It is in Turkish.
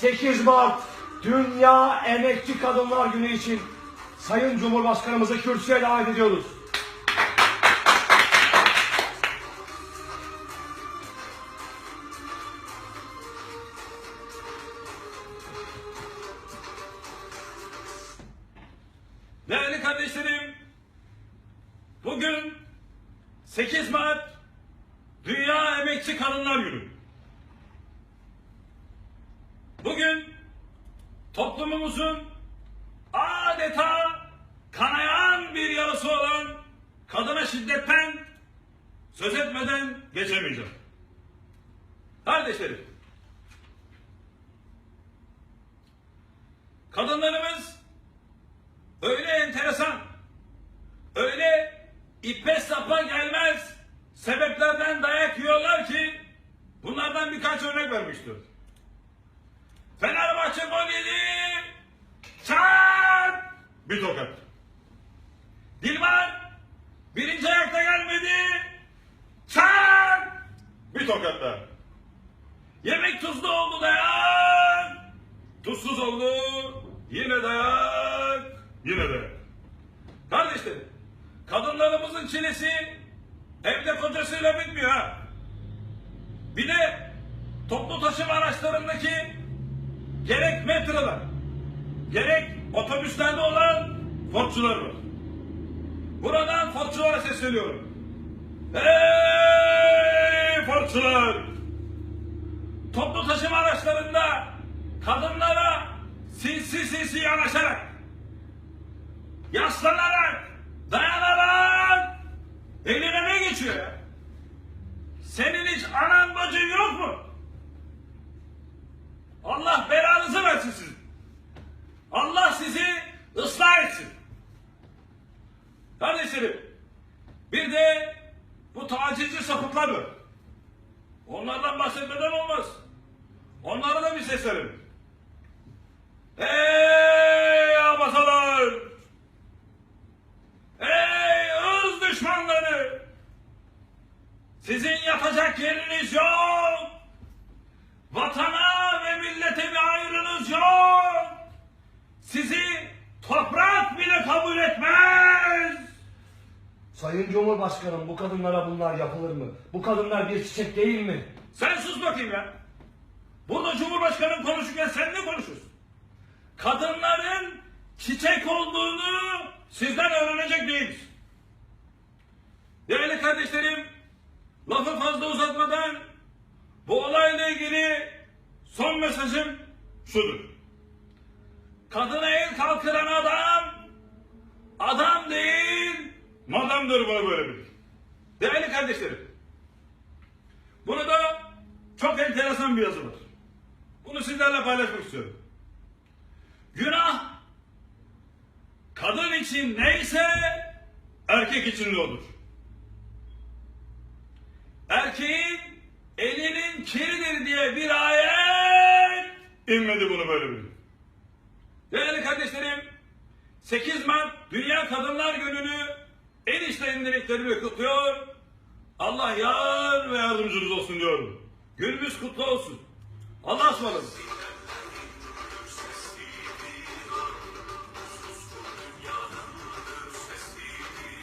8 Mart Dünya Emekçi Kadınlar Günü için Sayın Cumhurbaşkanımızı kürsüye davet ediyoruz. Değerli kardeşlerim, bugün 8 Mart Dünya Emekçi Kadınlar Günü. Bugün toplumumuzun adeta kanayan bir yarası olan kadına şiddetten söz etmeden geçemeyeceğim. Kardeşlerim, kadınlarımız öyle enteresan, öyle ipe sapa gelmez sebeplerden dayak yiyorlar ki bunlardan birkaç örnek vermiştir. Gol yedi, çat, bir tokat. Dilmar birinci ayakta gelmedi, çat, bir tokat daha. Yemek tuzlu oldu dayak, tuzsuz oldu, yine dayak, yine dayak. Kardeşlerim, kadınlarımızın çilesi evde kocasıyla bitmiyor ha. Bir de toplu taşıma araçlarındaki gerek metroda, gerek otobüslerde olan fotçular var. Buradan fotçulara sesleniyorum. Hey fotçular! Toplu taşıma araçlarında kadınlara sinsi sinsi yanaşarak, yaslanarak, dayanarak eline ne geçiyor ya? Senin hiç anan bacın yok mu? Kardeşlerim, bir de bu tacizci sapıklar. Onlardan bahsetmeden olmaz. Onlara da bir seslerim. Ey abasalar! Ey ırz düşmanları! Sizin yatacak yeriniz yok! Vatana ve millete bir ayrınız yok! Cumhurbaşkanım bu kadınlara bunlar yapılır mı? Bu kadınlar bir çiçek değil mi? Sen sus bakayım ya. Burada Cumhurbaşkanım konuşurken sen ne konuşuyorsun? Kadınların çiçek olduğunu sizden öğrenecek değiliz. Değerli kardeşlerim, lafı fazla uzatmadan bu olayla ilgili son mesajım şudur. Kadına el kalkıran adam, adam değil, madamdır bunu böyle bilir. Değerli kardeşlerim, bunu da çok enteresan bir yazı var. Bunu sizlerle paylaşmak istiyorum. Günah kadın için neyse erkek için de olur. Erkeğin elinin kiridir diye bir ayet inmedi bunu böyle bilin. Değerli kardeşlerim 8 Mart Dünya Kadınlar Günü'nü en içten dileklerimle kutluyor. Allah yar ve yardımcınız olsun diyorum. Günümüz kutlu olsun. Allah'a ısmarladık.